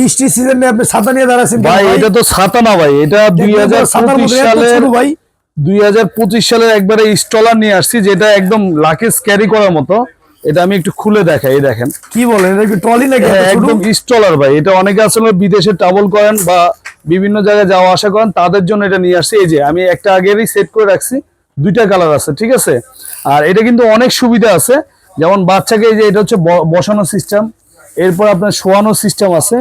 বৃষ্টি সিজনে আপনি ছাতা নিয়ে দাঁড়াচ্ছেন ভাই এটা তো ছাতা না ভাই এটা দুই হাজার সালের ভাই। দুই হাজার পঁচিশ সালের একবারে স্টলার নিয়ে আসছি যেটা একদম লাকেজ ক্যারি করার মতো। এটা আমি একটু খুলে দেখাই এই দেখেন। কি বলেন এটা কি ট্রলি নাকি হ্যাঁ? একদম স্টলার ভাই এটা অনেকে আসলে বিদেশে ট্রাভেল করেন বা বিভিন্ন জায়গায় যাওয়া আসা করেন তাদের জন্য এটা নিয়ে আসছি। এই যে আমি একটা আগেরই সেট করে রাখছি দুইটা কালার আছে ঠিক আছে? আর এটা কিন্তু অনেক সুবিধা আছে যেমন বাচ্চাকে এই যে এটা হচ্ছে বসানো সিস্টেম এরপর আপনার শোয়ানো সিস্টেম আছে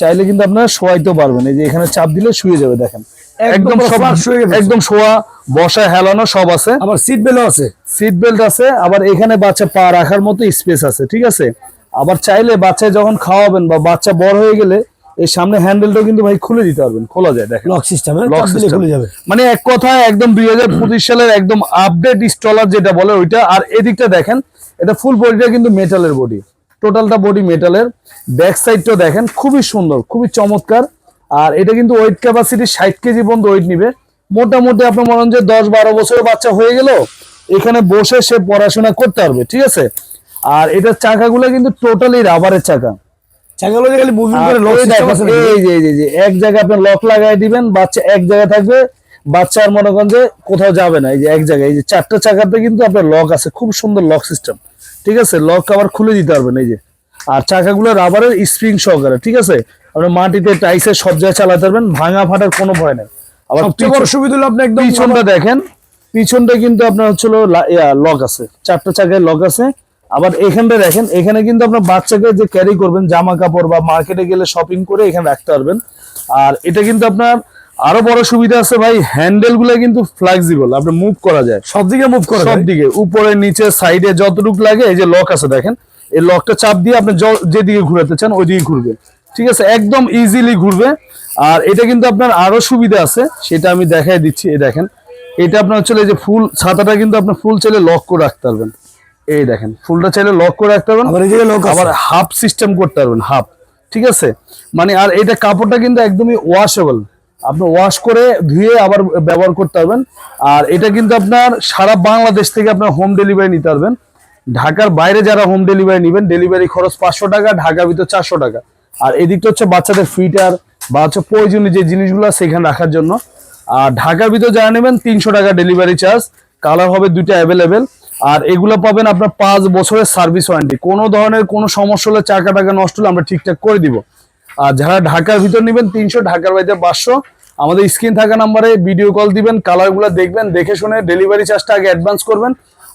চাইলে কিন্তু আপনারা শোয়াইতেও পারবেন। এই যে এখানে চাপ দিলে শুয়ে যাবে দেখেন। একদম একদম শুয়ে গেছে। একদম শোয়া বসা হেলানো সব আছে। আবার সিট বেলও আছে। সিট বেল্ট আছে আবার এখানে বাচ্চা পা রাখার মতো স্পেস আছে ঠিক আছে? আবার চাইলে বাচ্চা যখন খাওয়াবেন বা বাচ্চা বড় হয়ে গেলে এই সামনে হ্যান্ডেলটাও কিন্তু ভাই খুলে দিতে পারবেন খোলা যায় দেখেন। লক সিস্টেম লক দিলে খুলে যাবে। মানে এক কথায় একদম দুই হাজার পঁচিশ সালের একদম আপডেট স্টলার যেটা বলে ওইটা আর এদিকটা দেখেন এটা ফুল বডিটা কিন্তু মেটালের বডি টোটালটা বডি মেটালের ব্যাক সাইডটাও দেখেন খুবই সুন্দর খুবই চমৎকার। আর এটা কিন্তু ওয়েট ক্যাপাসিটি ষাট কেজি পর্যন্ত ওয়েট নিবে। মোটামুটি আপনার মনে হন যে দশ বারো বছরের বাচ্চা হয়ে গেল এখানে বসে সে পড়াশোনা করতে পারবে ঠিক আছে? আর এটার চাকাগুলো কিন্তু টোটালি রাবারের চাকা। এক জায়গায় আপনি লক লাগাই দিবেন বাচ্চা এক জায়গায় থাকবে বাচ্চার মনে করেন যে কোথাও যাবে না। এই যে এক জায়গায় এই যে চারটা চাকাতে কিন্তু আপনার লক আছে খুব সুন্দর লক সিস্টেম ঠিক আছে লক আবার খুলে দিতে পারবেন এই যে। আর চাকাগুলো রাবারের স্প্রিং সহকারে ঠিক আছে? আপনি মাটিতে টাইসে সব জায়গায় চালাতে পারবেন ভাঙা ফাটার কোনো ভয় নেই। আবার বড় সুবিধা হলো আপনি একদম পিছনটা দেখেন পিছনটা কিন্তু আপনার হচ্ছে লক আছে চারটা চাকায় লক আছে। আবার এখানটা দেখেন এখানে কিন্তু আপনার বাচ্চাকে যে ক্যারি করবেন জামা কাপড় বা মার্কেটে গেলে শপিং করে এখানে রাখতে পারবেন। আর এটা কিন্তু আপনার আরও বড় সুবিধা আছে ভাই হ্যান্ডেলগুলো কিন্তু ফ্লেক্সিবল আপনি মুভ করা যায়। সব দিকে মুভ করা সব দিকে উপরে নিচে সাইডে যতটুকু লাগে এই যে লক আছে দেখেন এই লকটা চাপ দিয়ে আপনি যেদিকে ঘুরাতে চান ওই দিকে ঘুরবে ঠিক আছে? একদম ইজিলি ঘুরবে। আর এটা কিন্তু আপনার আরও সুবিধা আছে সেটা আমি দেখাই দিচ্ছি এই দেখেন। এটা আপনার হচ্ছে যে ফুল ছাতাটা কিন্তু আপনি ফুল চাইলে লক করে রাখতে পারবেন। এই দেখেন ফুলটা চাইলে লক করে রাখতে পারবেন। আবার হাফ সিস্টেম করতে পারবেন হাফ ঠিক আছে? মানে আর এটা কাপড়টা কিন্তু একদমই ওয়াশেবল আপনি ওয়াশ করে ধুয়ে আবার ব্যবহার করতে পারবেন। আর এটা কিন্তু আপনার সারা বাংলাদেশ থেকে আপনার হোম ডেলিভারি নিতে পারবেন। ঢাকার বাইরে যারা হোম ডেলিভারি নেবেন ডেলিভারি খরচ পাঁচশো টাকা, ঢাকার ভিতর চারশো টাকা। আর এদিকটা হচ্ছে বাচ্চাদের ফিটার বা হচ্ছে প্রয়োজনীয় যে জিনিসগুলো সেখানে রাখার জন্য। আর ঢাকার ভিতর যারা নেবেন, তিনশো টাকা ডেলিভারি চার্জ কালার হবে দুইটা অ্যাভেলেবেল আর এগুলো পাবেন আপনার পাঁচ বছরের সার্ভিস ওয়ারেন্টি কোনো ধরনের কোনো সমস্যা হলে চাকা টাকা নষ্ট হলে আমরা ঠিকঠাক করে দিব। আর যারা ঢাকার ভিতর নেবেন তিনশো ঢাকার বাইরে পাঁচশো। আমাদের স্ক্রিন থাকা নাম্বারে ভিডিও কল দিবেন কালারগুলো দেখবেন দেখে শুনে ডেলিভারি চার্জটা আগে অ্যাডভান্স করবেন।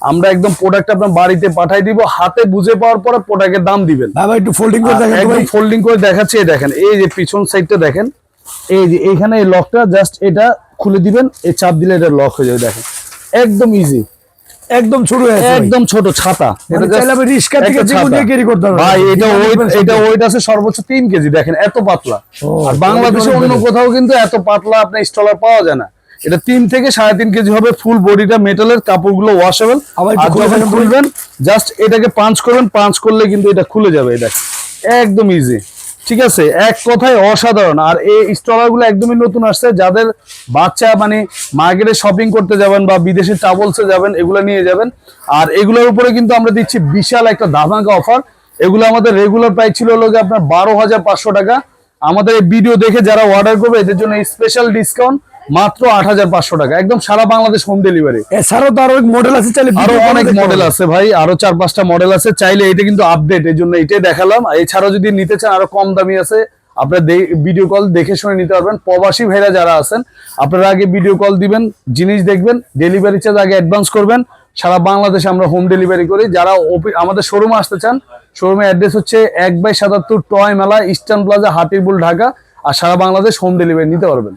আমরা একদম প্রোডাক্ট আপনার বাড়িতে পাঠাই দিব হাতে বুঝে পাওয়ার পরে প্রোডাক্টের দাম দিবেন। বাবা একটু ফোল্ডিং করে দেখেন একদম ফোল্ডিং করে দেখাচ্ছি দেখেন এই যে পিছন সাইডটা দেখেন এই যে এইখানে এই লকটা জাস্ট এটা খুলে দিবেন এই চাপ দিলে এটা লক হয়ে যাবে দেখেন। একদম ইজি একদম ছোট একদম ছোট ছাতা। মানে রিস্কা থেকে করতে। ভাই এটা ওয়েট এটা। ওয়েট আছে সর্বোচ্চ তিন কেজি দেখেন এত পাতলা। আর বাংলাদেশে অন্য কোথাও কিন্তু এত পাতলা আপনার স্টলার পাওয়া যায় না। এটা তিন থেকে সাড়ে তিন কেজি হবে ফুল বডিটা মেটালের কাপড়গুলো ওয়াশেবল আর যখন খুলবেন জাস্ট এটাকে পাঞ্চ করবেন পাঞ্চ করলে কিন্তু এটা খুলে যাবে এটা একদম ইজি ঠিক আছে? এক কথায় অসাধারণ। আর এই স্টলারগুলো একদমই নতুন আসছে। যাদের বাচ্চা মানে মার্কেটে শপিং করতে যাবেন বা বিদেশে ট্রাভেলসে যাবেন, এগুলো নিয়ে যাবেন। আর এগুলোর উপরে কিন্তু আমরা দিচ্ছি বিশাল একটা ধামাকা অফার এগুলো আমাদের রেগুলার প্রাইস ছিল লোকে আপনার বারো হাজার পাঁচশো টাকা। আমাদের এই ভিডিও দেখে যারা অর্ডার করবে, এদের জন্য স্পেশাল ডিসকাউন্ট মাত্র আট হাজার পাঁচশো টাকা। একদম সারা বাংলাদেশ হোম ডেলিভারি এছাড়াও তো আরও মডেল আছে চাইলে আরও অনেক মডেল আছে ভাই আরও চার পাঁচটা মডেল আছে চাইলে এটা কিন্তু আপডেট এই জন্য এটাই দেখালাম। এছাড়াও যদি নিতে চান আরও কম দামি আছে আপনার ভিডিও কল দেখে শুনে নিতে পারবেন। প্রবাসী ভাইরা যারা আছেন আপনারা আগে ভিডিও কল দিবেন জিনিস দেখবেন ডেলিভারি চার্জ আগে অ্যাডভান্স করবেন। সারা বাংলাদেশে আমরা হোম ডেলিভারি করি। যারা আমাদের শোরুমে আসতে চান শোরুমের অ্যাড্রেস হচ্ছে এক বাই সাতাত্তর টয় মেলা ইস্টার্ন প্লাজা হাতিরপুল ঢাকা। আর সারা বাংলাদেশ হোম ডেলিভারি নিতে পারবেন।